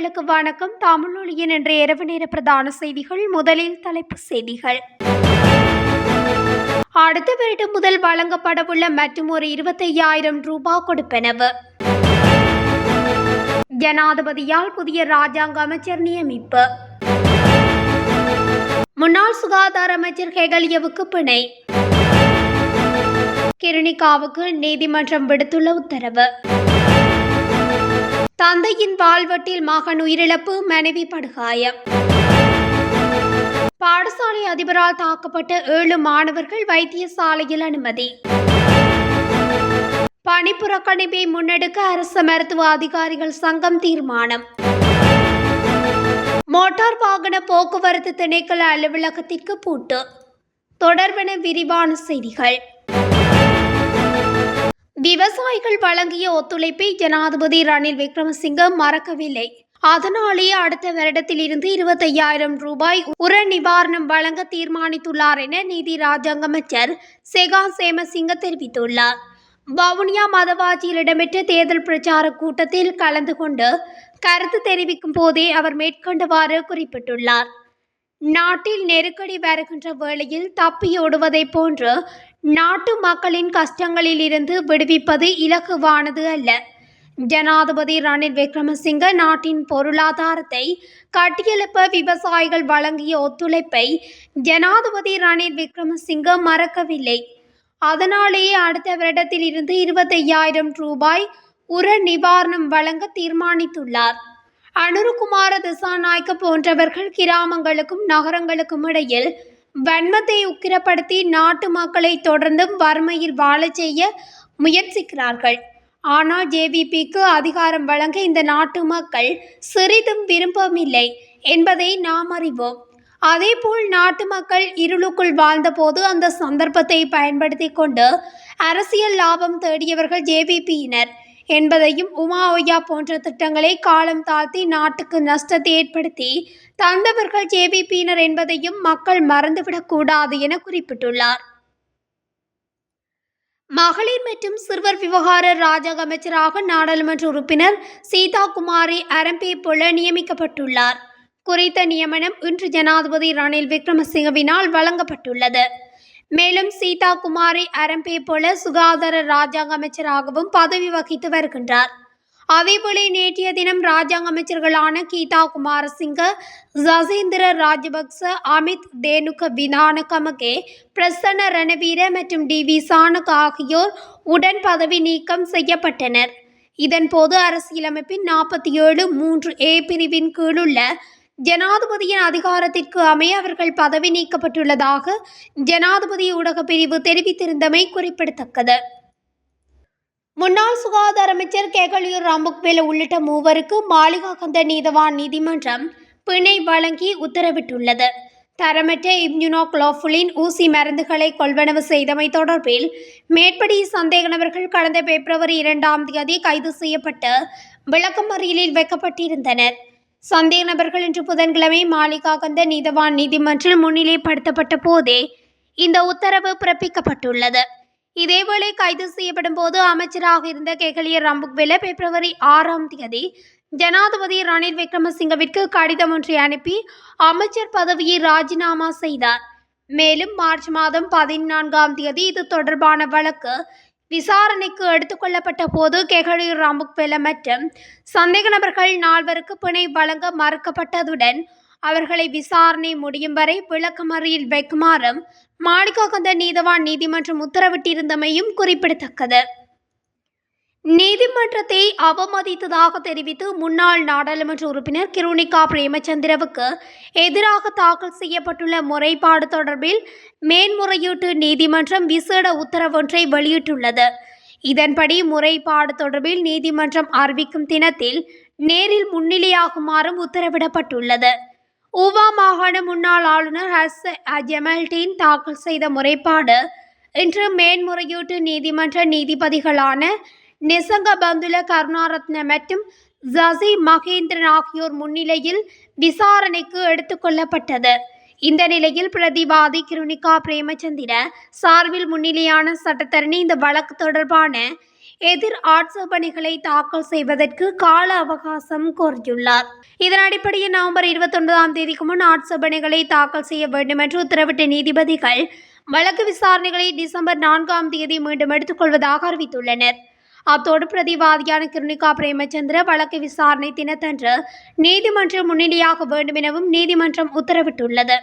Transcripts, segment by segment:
நேயர்களுக்கு வணக்கம். தமிழொலியின் என்ற இரவு நேர பிரதான செய்திகள் முதலில் தலைப்பு செய்திகள். அடுத்த வருடம் முதல் வழங்கப்படவுள்ள மற்றும் ஒரு இருபத்தையாயிரம் ரூபாய் கொடுப்பனவு. ஜனாதிபதியால் புதிய ராஜாங்க அமைச்சர் நியமிப்பு. முன்னாள் சுகாதார அமைச்சர் ஹெகலியவுக்கு பிணை. கிருணிகாவுக்கு நீதிமன்றம் விடுத்துள்ள உத்தரவு. தந்தையின் வாழ்வட்டில் மகன் உயிரிழப்பு மனைவி படுகாயம். பாடசாலை அதிபரால் தாக்கப்பட்ட ஏழு மாணவர்கள் வைத்தியசாலையில் அனுமதி. பணிப்புறக்கணிப்பை முன்னெடுக்க அரசு மருத்துவ அதிகாரிகள் சங்கம் தீர்மானம். மோட்டார் வாகன போக்குவரத்து திணைக்கள அலுவலகத்திற்கு பூட்டு. தொடர்பென விரிவான செய்திகள். விவசாயிகள் வழங்கிய ஒத்துழைப்பை ஜனாதிபதி ரணில் விக்ரமசிங்க மறக்கவில்லை. அதனாலேயே அடுத்த வருடத்தில் இருந்து இருபத்தையாயிரம் ரூபாய் உர நிவாரணம் வழங்க தீர்மானித்துள்ளார் என நீதி ராஜாங்க அமைச்சர் செகா சேமசிங்க தெரிவித்துள்ளார். வவுனியா மதவாச்சியில் இடம்பெற்ற தேர்தல் பிரச்சார கூட்டத்தில் கலந்து கொண்டு கருத்து தெரிவிக்கும் போதே அவர் மேற்கொண்டவாறு குறிப்பிட்டுள்ளார். நாட்டில் நெருக்கடி வருகின்ற வேளையில் தப்பியோடுவதைப் போன்று நாட்டு மக்களின் கஷ்டங்களில் இருந்து விடுவிப்பது இலகுவானது அல்ல. ஜனாதிபதி ரணில் விக்ரமசிங்க நாட்டின் பொருளாதாரத்தை கட்டியெழுப்ப விவசாயிகள் வழங்கிய ஒத்துழைப்பை ஜனாதிபதி ரணில் விக்ரமசிங்க மறக்கவில்லை. அதனாலேயே அடுத்த வருடத்தில் இருந்து இருபத்தையாயிரம் ரூபாய் உர நிவாரணம் வழங்க தீர்மானித்துள்ளார். அனுருகுமார திசாநாயக்க போன்றவர்கள் கிராமங்களுக்கும் நகரங்களுக்கும் இடையில் வன்மத்தை உக்கிரப்படுத்தி நாட்டு மக்களை தொடர்ந்தும் வறுமையில் வாழச் செய்ய முயற்சிக்கிறார்கள். ஆனால் ஜேவிபிக்கு அதிகாரம் வழங்க இந்த நாட்டு மக்கள் சிறிதும் விரும்பவில்லை என்பதை நாம் அறிவோம். அதேபோல் நாட்டு மக்கள் இருளுக்குள் வாழ்ந்தபோது அந்த சந்தர்ப்பத்தை பயன்படுத்தி கொண்டு அரசியல் லாபம் தேடியவர்கள் ஜேவிபியினர். என்பதையும் உமா ஒய்யா போன்ற திட்டங்களை காலம் தாழ்த்தி நாட்டுக்கு நஷ்டத்தை ஏற்படுத்தி தந்தவர்கள் ஜேவிபியினர் என்பதையும் மக்கள் மறந்துவிடக்கூடாது என குறிப்பிட்டுள்ளார். மகளிர் மற்றும் சிறுவர் விவகார ராஜக அமைச்சராக நாடாளுமன்ற உறுப்பினர் சீதா குமாரி அரம்பே போல நியமிக்கப்பட்டுள்ளார். குறித்த நியமனம் இன்று ஜனாதிபதி ரணில் விக்ரமசிங்கவினால் வழங்கப்பட்டுள்ளது. மேலும் சீதா குமாரி அரம்பே போல சுகாதார ராஜாங்க அமைச்சராகவும் பதவி வகித்து வருகின்றார். அதேபோல நேற்றைய தினம் ராஜாங்க அமைச்சர்களான கீதா குமாரசிங்க ஜசேந்திர ராஜபக்ச அமித் தேனுக விதானகமகே பிரசன்ன ரணவீர மற்றும் டி வி சானக் ஆகியோர் உடன் பதவி நீக்கம் செய்யப்பட்டனர். இதன்போது அரசியலமைப்பின் நாற்பத்தி ஏழு மூன்று ஏ பிரிவின் கீழுள்ள ஜனாதிபதியின் அதிகாரத்திற்கு அமைய அவர்கள் பதவி நீக்கப்பட்டுள்ளதாக ஜனாதிபதி ஊடக பிரிவு தெரிவித்திருந்தமை குறிப்பிடத்தக்கது. முன்னாள் சுகாதார அமைச்சர் கேகலியூர் ராம்புக்வேல உள்ளிட்ட மூவருக்கு மாளிகா கந்த நீதவான் நீதிமன்றம் பிணை வழங்கி உத்தரவிட்டுள்ளது. தரமற்ற இம்யூனோக்ளோஃபுலின் ஊசி மருந்துகளை கொள்வனவு செய்தமை தொடர்பில் மேற்படி சந்தேக நபர்கள் கடந்த பிப்ரவரி இரண்டாம் தேதி கைது செய்யப்பட்டு விளக்கமறியலில் வைக்கப்பட்டிருந்தனர். சந்தேக நபர்கள் இன்று புதன்கிழமை மாளிகா கந்த நீதவான் நீதிமன்றில் முன்னிலைப்படுத்தப்பட்ட போதே இந்த உத்தரவு பிறப்பிக்கப்பட்டுள்ளது. இதேவேளை கைது செய்யப்படும் போது அமைச்சராக இருந்த கெகலியர் ரம்புக்வெல பிப்ரவரி ஆறாம் தேதி ஜனாதிபதி ரணில் விக்ரமசிங்கவிற்கு கடிதம் ஒன்றை அனுப்பி அமைச்சர் பதவியை ராஜினாமா செய்தார். மேலும் மார்ச் மாதம் பதினான்காம் தேதி இது தொடர்பான வழக்கு விசாரணைக்கு எடுத்துக்கொள்ளப்பட்ட போது கெகலியூர் ராம்புக்வெல மற்றும் சந்தேக நபர்கள் நால்வருக்கு பிணை வழங்க மறுக்கப்பட்டதுடன் அவர்களை விசாரணை முடியும் வரை விளக்கமறியில் வைக்குமாறும் மாளிகாகந்த நீதவான் நீதிமன்றம் உத்தரவிட்டிருந்தமையும் குறிப்பிடத்தக்கது. நீதிமன்றத்தை அவமதித்ததாக தெரிவித்து முன்னாள் நாடாளுமன்ற உறுப்பினர் கிருணிகா பிரேமச்சந்திரவுக்கு எதிராக தாக்கல் செய்யப்பட்டுள்ள முறைப்பாடு தொடர்பில் மேன்முறையீட்டு நீதிமன்றம் விசேட உத்தரவொன்றை வெளியிட்டுள்ளது. இதன்படி முறைப்பாடு தொடர்பில் நீதிமன்றம் அறிவிக்கும் தினத்தில் நேரில் முன்னிலையாகுமாறும் உத்தரவிடப்பட்டுள்ளது. ஊவா மாகாண முன்னாள் ஆளுநர் ஹஸ் ஜெமல்டீன் தாக்கல் செய்த முறைப்பாடு இன்று மேன்முறையீட்டு நீதிமன்ற நீதிபதிகளான நிசங்க பந்துல கருணாரத்ன மற்றும் ஜசி மகேந்திரன் ஆகியோர் முன்னிலையில் விசாரணைக்கு எடுத்துக்கொள்ளப்பட்டது இந்த நிலையில் பிரதிவாதி கிருணிகா பிரேமச்சந்திர சார்பில் முன்னிலையான சட்டத்தரணி இந்த வழக்கு தொடர்பான எதிர் ஆட்சேபனைகளை தாக்கல் செய்வதற்கு கால அவகாசம் கோரியுள்ளார். இதன் அடிப்படையில் நவம்பர் இருபத்தொன்பதாம் தேதிக்கு முன் ஆட்சேபனைகளை தாக்கல் செய்ய வேண்டும் என்று உத்தரவிட்ட நீதிபதிகள் வழக்கு விசாரணைகளை டிசம்பர் நான்காம் தேதி மீண்டும் எடுத்துக்கொள்வதாக அறிவித்துள்ளனர். அத்தோடு பிரதிவாதியான கிருணிகா பிரேமச்சந்திர வழக்கு விசாரணை தினத்தன்று நீதிமன்றம் முன்னிலையாக வேண்டும் எனவும் நீதிமன்றம் உத்தரவிட்டுள்ளது.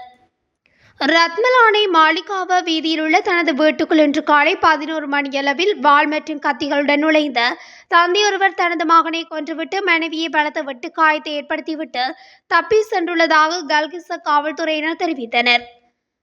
ரத்மலானை மாளிகாவ வீதியில் உள்ள தனது வீட்டுக்குள் இன்று காலை பதினோரு மணியளவில் வாள் மற்றும் கத்திகளுடன் நுழைந்த தந்தையொருவர் தனது மகனை கொன்றுவிட்டு மனைவியை பலத்த வெட்டு காயத்தை ஏற்படுத்திவிட்டு தப்பி சென்றுள்ளதாக கல்கிச காவல்துறையினர் தெரிவித்தனர்.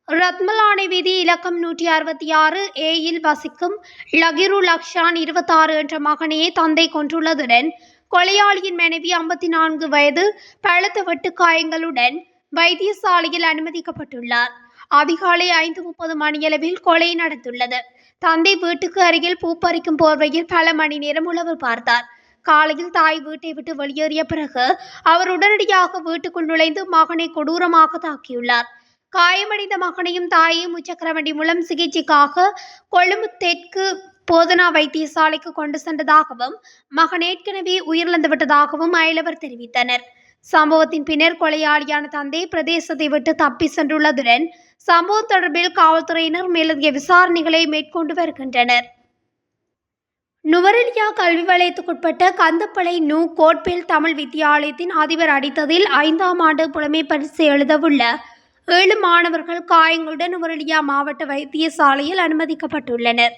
ரத்மலானை வீதி இலக்கம் நூற்றி அறுபத்தி ஆறு ஏயில் வசிக்கும் லகிரு லக்ஷான் இருபத்தாறு என்ற மகனையே தந்தை கொன்றுள்ளதுடன் கொலையாளியின் மனைவி ஐம்பத்தி நான்கு வயது பழுத்த வெட்டு காயங்களுடன் வைத்தியசாலையில் அனுமதிக்கப்பட்டுள்ளார். அதிகாலை ஐந்து முப்பது மணியளவில் கொலை நடந்துள்ளது. தந்தை வீட்டுக்கு அருகில் பூ பறிக்கும் போர்வையில் பல மணி நேரம் உழவு பார்த்தார். காலையில் தாய் வீட்டை விட்டு வெளியேறிய பிறகு அவர் உடனடியாக வீட்டுக்குள் நுழைந்து மகனை கொடூரமாக தாக்கியுள்ளார். காயமடைந்த மகனையும் தாயையும் முச்சக்கர வண்டி மூலம் சிகிச்சைக்காக கொழும்பு தெற்கு போதனா வைத்தியசாலைக்கு கொண்டு சென்றதாகவும் மகன் ஏற்கனவே உயிரிழந்து விட்டதாகவும் அயலவர் தெரிவித்தனர். சம்பவத்தின் பின்னர் கொலையாளியான தந்தை பிரதேசத்தை விட்டு தப்பி சென்றுள்ளதுடன் சம்பவம் தொடர்பில் காவல்துறையினர் மேலதிக விசாரணைகளை மேற்கொண்டு வருகின்றனர். நுவரெலியா கல்வி வலயத்துக்குட்பட்ட கந்தப்பளை நூ கோட்பேல் தமிழ் வித்தியாலயத்தின் அதிபர் அடித்ததில் ஐந்தாம் ஆண்டு புலமை பரிசு எழுதவுள்ள ஏழு மாணவர்கள் காயங்களுடன் நுவரெலியா மாவட்ட வைத்தியசாலையில் அனுமதிக்கப்பட்டுள்ளனர்.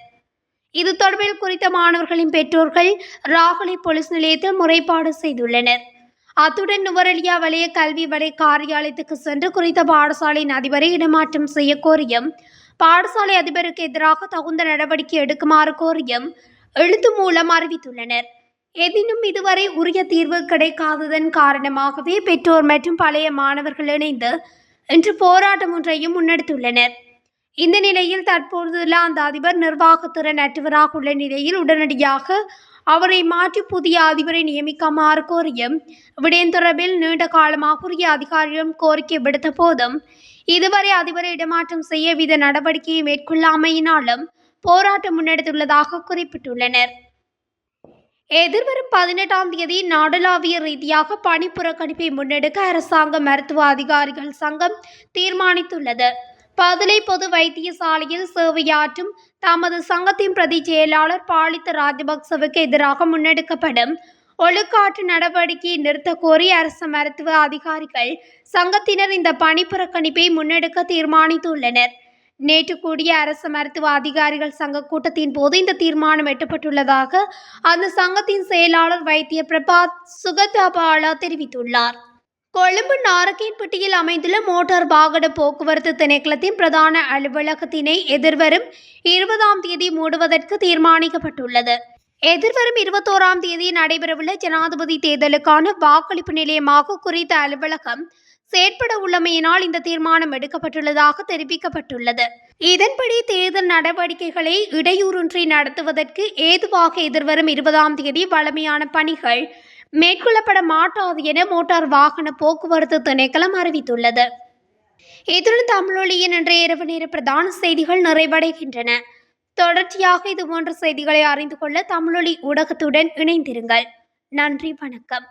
இது தொடர்பில் குறித்த மாணவர்களின் பெற்றோர்கள் ராகுலி போலீஸ் நிலையத்தில் முறைப்பாடு செய்துள்ளனர். அத்துடன் நுவரெலியா வலய கல்வி வலை காரியாலயத்துக்கு சென்று குறித்த பாடசாலையின் அதிபரை இடமாற்றம் செய்ய கோரியும் பாடசாலை அதிபருக்கு எதிராக தகுந்த நடவடிக்கை எடுக்குமாறு கோரியும் எழுத்து மூலம் அறிவித்துள்ளனர். எதினும் இதுவரை உரிய தீர்வு கிடைக்காததன் காரணமாகவே பெற்றோர் மற்றும் பழைய மாணவர்கள் இணைந்து இன்று போராட்டம் ஒன்றையும் முன்னெடுத்துள்ளனர். இந்த நிலையில் தற்போதுள்ள அந்த அதிபர் நிர்வாகத்திறன் அற்றவராக உள்ள நிலையில் உடனடியாக அவரை மாற்றி புதிய அதிபரை நியமிக்குமாறு கோரியும் விடயம் தொடர்பில் நீண்ட காலமாக உரிய அதிகாரியிடம் கோரிக்கை விடுத்த போதும் இதுவரை அதிபரை இடமாற்றம் செய்ய வித நடவடிக்கையை மேற்கொள்ளாமையினாலும் போராட்டம் முன்னெடுத்துள்ளதாக குறிப்பிட்டுள்ளனர். எதிர்வரும் பதினெட்டாம் தேதி நாடளாவிய ரீதியாக பணி புறக்கணிப்பை முன்னெடுக்க அரசாங்க மருத்துவ அதிகாரிகள் சங்கம் தீர்மானித்துள்ளது. பதுளை பொது வைத்தியசாலையில் சேவையாற்றும் தமது சங்கத்தின் பிரதி செயலாளர் பாலித்த ராஜபக்சவுக்கு எதிராக முன்னெடுக்கப்படும் ஒழுக்காற்று நடவடிக்கையை நிறுத்த கோரி அரசு மருத்துவ அதிகாரிகள் சங்கத்தினர் இந்த பணி புறக்கணிப்பை முன்னெடுக்க தீர்மானித்துள்ளனர். நேற்று கூடிய அரசு மருத்துவ அதிகாரிகள் சங்க கூட்டத்தின் போது இந்த தீர்மானம் எட்டப்பட்டுள்ளதாக அந்த சங்கத்தின் செயலாளர் வைத்திய பிரபாத் சுகதாபாலா தெரிவித்துள்ளார். கொழும்பு நாரக்கேன்பட்டியில் அமைந்துள்ள மோட்டார் வாகன போக்குவரத்து திணைக்களத்தின் பிரதான அலுவலகத்தினை எதிர்வரும் இருபதாம் தேதி மூடுவதற்கு தீர்மானிக்கப்பட்டுள்ளது. எதிர்வரும் இருபத்தோராம் தேதி நடைபெறவுள்ள ஜனாதிபதி தேர்தலுக்கான வாக்களிப்பு நிலையமாக குறித்த அலுவலகம் செயற்பட உள்ளமையினால் இந்த தீர்மானம் எடுக்கப்பட்டுள்ளதாக தெரிவிக்கப்பட்டுள்ளது. இதன்படி தேர்தல் நடவடிக்கைகளை இடையூறின்றி நடத்துவதற்கு ஏதுவாக எதிர்வரும் இருபதாம் தேதி வழமையான பணிகள் மேற்கொள்ளப்பட மாட்டாது என மோட்டார் வாகன போக்குவரத்து திணைக்களம் அறிவித்துள்ளது. இத்துடன் தமிழொலியின் இன்றைய இரவு நேர பிரதான செய்திகள் நிறைவடைகின்றன. தொடர்ச்சியாக இது போன்ற செய்திகளை அறிந்து கொள்ள தமிழொலி ஊடகத்துடன் இணைந்திருங்கள். நன்றி வணக்கம்.